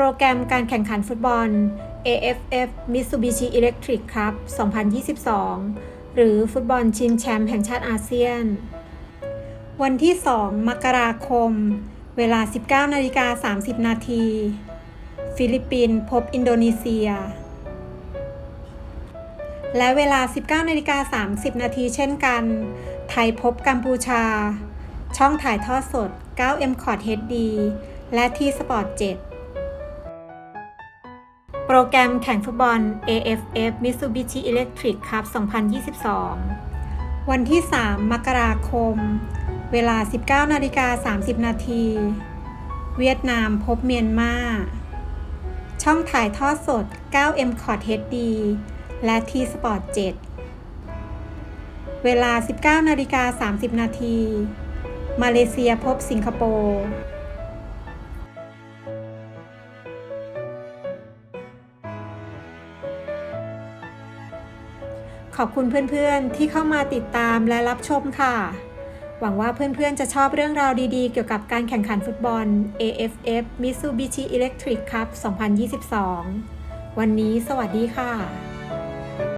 โปรแกรมการแข่งขันฟุตบอล AFF Mitsubishi Electric Cup 2022 หรือฟุตบอลชิงแชมป์แห่งชาติอาเซียน วันที่ 2 มกราคม เวลา 19นาฬิกา30 นาที ฟิลิปปินส์พบอินโดนีเซีย และเวลา 19นาฬิกา30 นาทีเช่นกัน ไทยพบกัมพูชา ช่องถ่ายทอดสด 9M c o t HD และที่สปอร์ต7 โปรแกรมแข่งฟุตบอล AFF Mitsubishi Electric Cup 2022 วันที่ 3 มกราคม เวลา 19นาฬิกา30 นาที เวียดนามพบเมียนมา ช่องถ่ายทอดสด 9M c o t HD และที่สปอร์ต7เวลา 19นาฬิกา30 นาที มาเลเซียพบสิงคโปร์ ขอบคุณเพื่อนๆ ที่เข้ามาติดตามและรับชมค่ะ หวังว่าเพื่อนๆ จะชอบเรื่องราวดีๆ เกี่ยวกับการแข่งขันฟุตบอล AFF Mitsubishi Electric Cup 2022 วันนี้สวัสดีค่ะ